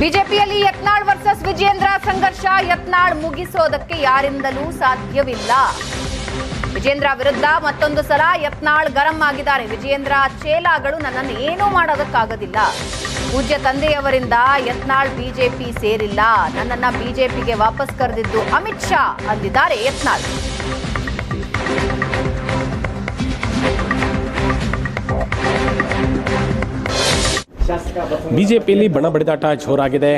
ಬಿಜೆಪಿಯಲ್ಲಿ ಯತ್ನಾಳ್ ವರ್ಸಸ್ ವಿಜೇಂದ್ರ ಸಂಘರ್ಷ, ಯತ್ನಾಳ್ ಮುಗಿಸೋದಕ್ಕೆ ಯಾರಿಂದಲೂ ಸಾಧ್ಯವಿಲ್ಲ. ವಿಜೇಂದ್ರ ವಿರುದ್ಧ ಮತ್ತೊಂದು ಸಲ ಯತ್ನಾಳ್ ಗರಂ ಆಗಿದ್ದಾರೆ. ವಿಜೇಂದ್ರ ಚೇಲಾಗಳು ನನ್ನನ್ನು ಏನೂ ಮಾಡೋದಕ್ಕಾಗೋದಿಲ್ಲ. ಪೂಜ್ಯ ತಂದೆಯವರಿಂದ ಯತ್ನಾಳ್ ಬಿಜೆಪಿ ಸೇರಿಲ್ಲ. ನನ್ನನ್ನ ಬಿಜೆಪಿಗೆ ವಾಪಸ್ ಕರೆದಿದ್ದು ಅಮಿತ್ ಶಾ ಅಂದಿದ್ದಾರೆ ಯತ್ನಾಳ್. ಬಿಜೆಪಿಯಲ್ಲಿ ಬಣ ಬಡಿದಾಟ ಜೋರಾಗಿದೆ.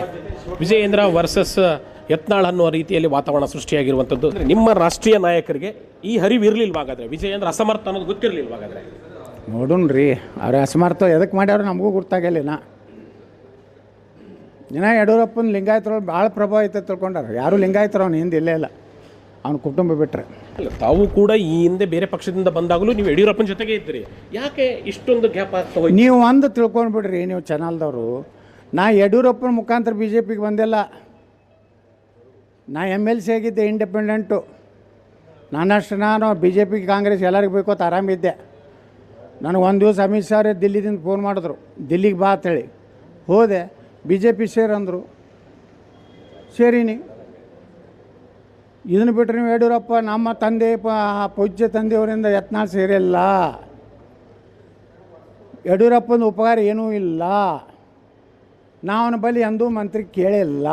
ವಿಜಯೇಂದ್ರ ವರ್ಸಸ್ ಯತ್ನಾಳ್ ಅನ್ನುವ ರೀತಿಯಲ್ಲಿ ವಾತಾವರಣ ಸೃಷ್ಟಿಯಾಗಿರುವಂಥದ್ದು ನಿಮ್ಮ ರಾಷ್ಟ್ರೀಯ ನಾಯಕರಿಗೆ ಈ ಹರಿವು ಇರಲಿಲ್ವಾಗಾದ್ರೆ ವಿಜಯೇಂದ್ರ ಅಸಮರ್ಥ ಅನ್ನೋದು ಗೊತ್ತಿರಲಿಲ್ವಾಗಾದ್ರೆ ನೋಡೋಣ ರೀ ಅವ್ರ ಅಸಮರ್ಥ ಎದಕ್ಕೆ ಮಾಡ್ಯಾರ ನಮಗೂ ಗೊತ್ತಾಗಲಿಲ್ಲ ಇನ್ನ. ಯಡಿಯೂರಪ್ಪನ ಲಿಂಗಾಯತರೊಳಗೆ ಭಾಳ ಪ್ರಭಾವ ಐತೆ ತಿಳ್ಕೊಂಡಾರ ಯಾರು ಲಿಂಗಾಯತರು ಅವ್ನು ಹಿಂದೆ ಇಲ್ಲೇ ಇಲ್ಲ. ಅವ್ನ ಕುಟುಂಬ ಬಿಟ್ಟರೆ ಅಲ್ಲ ತಾವು ಕೂಡ ಈ ಹಿಂದೆ ಬೇರೆ ಪಕ್ಷದಿಂದ ಬಂದಾಗಲೂ ನೀವು ಯಡಿಯೂರಪ್ಪನ ಜೊತೆಗೆ ಇದ್ರಿ ಯಾಕೆ ಇಷ್ಟೊಂದು ಗ್ಯಾಪ್ ಆಗ್ತಾ ಹೋಯ್ತು? ನೀವು ಒಂದು ತಿಳ್ಕೊಂಡ್ಬಿಡ್ರಿ ನೀವು ಚಾನಲ್ದವರು. ನಾ ಯಡಿಯೂರಪ್ಪನ ಮುಖಾಂತರ ಬಿ ಜೆ ಪಿಗೆ ಬಂದಿಲ್ಲ. ನಾ ಎಂ ಎಲ್ ಸಿ ಆಗಿದ್ದೆ ಇಂಡಿಪೆಂಡೆಂಟು ನಾನಷ್ಟು ನಾನು ಬಿ ಜೆ ಪಿ ಕಾಂಗ್ರೆಸ್ ಎಲ್ಲರಿಗೂ ಬೇಕು ಅಂತ ಆರಾಮಿದ್ದೆ ನನಗೆ ಒಂದು ದಿವಸ ಅಮಿತ್ ಶಾ ಅವರೇ ದಿಲ್ಲಿದಿಂದ ಫೋನ್ ಮಾಡಿದ್ರು. ದಿಲ್ಲಿಗೆ ಬಾ ಅಂತೇಳಿ. ಹೋದೆ ಬಿ ಜೆ ಪಿ ಸೇರಂದರು ಸೇರೀನಿ. ಇದನ್ನು ಬಿಟ್ಟರೆ ನೀವು ಯಡಿಯೂರಪ್ಪ, ನಮ್ಮ ತಂದೆ, ಪ ಪೂಜ್ಯ ತಂದೆಯವರಿಂದ ಯತ್ನ ಸೇರಿಲ್ಲ. ಯಡಿಯೂರಪ್ಪನ ಉಪಕಾರ ಏನೂ ಇಲ್ಲ. ನಾವನ ಬಳಿ ಎಂದೂ ಮಂತ್ರಿ ಕೇಳಿಲ್ಲ.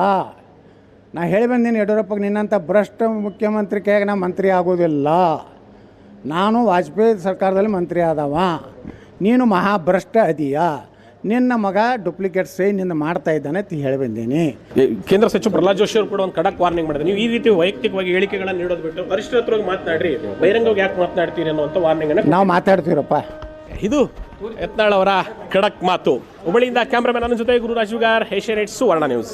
ನಾ ಹೇಳಿ ಬಂದೀನಿ, ಯಡಿಯೂರಪ್ಪಗೆ ನಿನ್ನಂಥ ಭ್ರಷ್ಟ ಮುಖ್ಯಮಂತ್ರಿ ಕೈಗೆ ನಾ ಮಂತ್ರಿ ಆಗೋದಿಲ್ಲ. ನಾನು ವಾಜಪೇಯಿ ಸರ್ಕಾರದಲ್ಲಿ ಮಂತ್ರಿ ಆದವ. ನೀನು ಮಹಾಭ್ರಷ್ಟ ಅದೀಯ. ನಿನ್ನ ಮಗ ಡೂಪ್ಲಿಕೇಟ್ ಸೈ ನಿನ್ನ ಮಾಡ್ತಾ ಇದ್ದಾನೆ ಅಂತ ಹೇಳಿ ಬಂದೀನಿ. ಕೇಂದ್ರ ಸಚಿವ ಪ್ರಹ್ಲಾದ್ ಜೋಶಿ ಅವರು ಕೂಡ ಒಂದು ಖಡಕ್ ವಾರ್ನಿಂಗ್ ಮಾಡಿದ್ರು. ನೀವು ಈ ರೀತಿ ವೈಯಕ್ತಿಕವಾಗಿ ಹೇಳಿಕೆಗಳನ್ನು ನೀಡೋದು ಬಿಟ್ಟು ವರಿಷ್ಠರ ಹತ್ರವಾಗಿ ಮಾತನಾಡ್ರಿ. ಬಹಿರಂಗವಾಗಿ ಯಾಕೆ ಮಾತನಾಡ್ತೀರಿ ಅಂತ ವಾರ್ನಿಂಗ್ ಅನ್ನು ನಾವು ಮಾತಾಡ್ತೀವಪ್ಪ. ಇದು ಎತ್ನಾಳ್ ಅವರ ಖಡಕ್ ಮಾತು. ಹುಬ್ಬಳ್ಳಿಯಿಂದ ಕ್ಯಾಮ್ರಾಮನ್ ನನ್ನ ಜೊತೆ ಗುರು ಏಷ್ಯಾ ನೆಟ್ಸ್ ವರ್ಣ ನ್ಯೂಸ್.